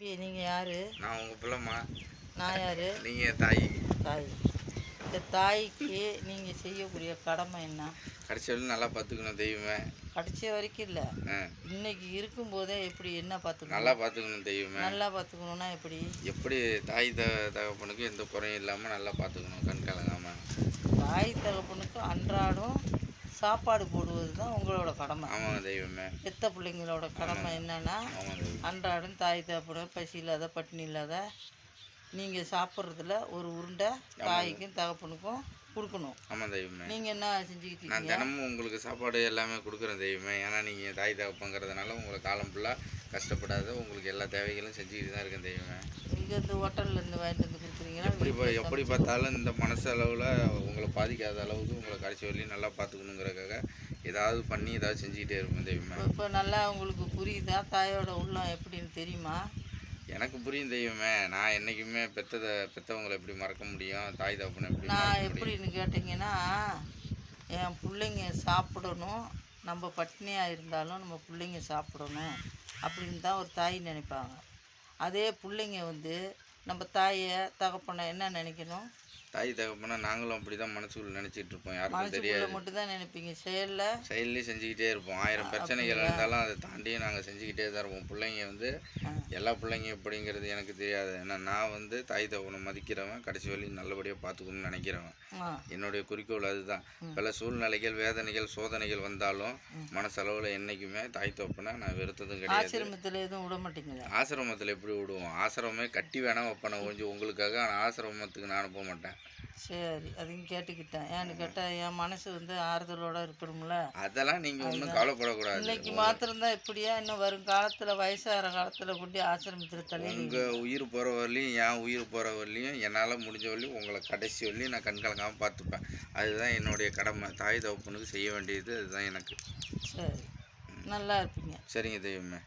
நீங்கள் யார்? நான் உங்கள் பிள்ளைம்மா. நான் யார்? நீங்கள் தாய். தாய். இந்த தாய்க்கு நீங்கள் செய்யக்கூடிய கடமை என்ன? கடைசி வரையும் நல்லா பார்த்துக்கணும் தெய்வமே. கடைசி வரைக்கும் இல்லை. இன்னைக்கு இருக்கும்போதே எப்படி என்ன பார்த்துக்கணும்? நல்லா பார்த்துக்கணும் தெய்வமே. நல்லா பார்த்துக்கணுன்னா எப்படி? எப்படி தாய் த தகப்பனுக்கு எந்த குறையும் இல்லாமல் நல்லா பார்த்துக்கணும் கண் கலங்காமல் சாப்பாடு போடுவது தான் உங்களோட கடமை. ஆமாங்க தெய்வமே. பெத்த பிள்ளைங்களோட கடமை என்னன்னா ஆமாம் அன்றாடம் தாய் தகப்பன பசி இல்லாத பட்டினி இல்லாத நீங்கள் சாப்பிட்றதுல ஒரு உருண்டை தாய்க்கும் தகப்பனுக்கும் கொடுக்கணும். ஆமாம் தெய்வமே. நீங்கள் என்ன செஞ்சுக்கிட்டு நான் தினமும் உங்களுக்கு சாப்பாடு எல்லாமே கொடுக்குறேன் தெய்வமே. ஏன்னா நீங்கள் தாய் தகப்பங்கிறதுனால உங்களை காலம் ஃபுல்லாக கஷ்டப்படாத உங்களுக்கு எல்லா தேவைகளும் செஞ்சுக்கிட்டு தான் இருக்கேன் தெய்வமே. இங்கே இந்த ஹோட்டல்ல இருந்து வாங்கிட்டு வந்து கொடுக்குறீங்களா? எப்படி எப்படி பார்த்தாலும் இந்த மனசு அளவில் உங்களை பாதிக்காத அளவுக்கு உங்களை கடைசி வரையும் நல்லா பார்த்துக்கணுங்கிறக்காக ஏதாவது பண்ணி ஏதாவது செஞ்சுக்கிட்டே இருப்பேன் தெய்வமே. இப்போ நல்லா உங்களுக்கு புரியுதா? தாயோட உள்ளம் எப்படின்னு தெரியுமா? எனக்கு புரியும் தெய்வமே. நான் என்றைக்குமே பெத்ததை பெத்தவங்களை எப்படி மறக்க முடியும்? தாய் தகப்பனை எப்படி நான் எப்படின்னு கேட்டிங்கன்னா என் பிள்ளைங்க சாப்பிடணும். நம்ம பட்டினியாக இருந்தாலும் நம்ம பிள்ளைங்க சாப்பிடணும் அப்படின்னு தான் ஒரு தாய் நினைப்பாங்க. அதே பிள்ளைங்க வந்து நம்ம தாயை தகப்பனை என்ன நினைக்கணும்? தாய் தகப்பனை நாங்களும் அப்படி தான் மனசுக்குள்ள நினச்சிட்டு இருப்போம். யாருக்கும் தெரியாது மனசுக்குள்ளே மட்டும் தான் நினைப்பீங்க. செயலில் செயல்லே செஞ்சுக்கிட்டே இருப்போம். ஆயிரம் பிரச்சனைகள் இருந்தாலும் அதை தாண்டியும் நாங்கள் செஞ்சுக்கிட்டே தான் இருப்போம். பிள்ளைங்க வந்து எல்லா பிள்ளைங்க எப்படிங்கிறது எனக்கு தெரியாது. ஏன்னா நான் வந்து தாய் தகப்பனை மதிக்கிறவன் கடைசி வரையும் நல்லபடியாக பார்த்துக்கணும்னு நினைக்கிறவன். என்னுடைய குறிக்கோள் அதுதான். பல சூழ்நிலைகள் வேதனைகள் சோதனைகள் வந்தாலும் மனசளவில் என்றைக்குமே தாய் தகப்பனை நான் வெறுத்ததும் கிடையாது. ஆசிரமத்தில் எதுவும் விட மாட்டீங்களா? ஆசிரமத்தில் எப்படி விடுவோம்? ஆசிரமே கட்டி வேணா வைப்பேன் கொஞ்சம் உங்களுக்காக ஆனால் ஆசிரமத்துக்கு நான் அனுப்ப மாட்டேன். சரி அதையும் கேட்டுக்கிட்டேன். ஏன்னு கேட்டால் என் மனசு வந்து ஆறுதலோட இருக்கணும்ல அதெல்லாம் நீங்கள் ஒன்றும் கவலைப்படக்கூடாது. இன்னைக்கு மாத்திரம்தான் இப்படியா? இன்னும் வரும் காலத்தில் வயசாகிற காலத்தில் கொண்டு ஆசிரமத்தில் தள்ளி உங்கள் உயிர் போகிற வரலையும் என் உயிர் போகிற வரலையும் என்னால் முடிஞ்ச வரலையும் உங்களை கடைசி வரலையும் நான் கண் கலங்காமல் பார்த்துப்பேன். அதுதான் என்னுடைய கடமை. தாய் தகப்பனுக்கு செய்ய வேண்டியது அதுதான் எனக்கு. சரி. நல்லா இருப்பீங்க. சரிங்க தெய்வமே.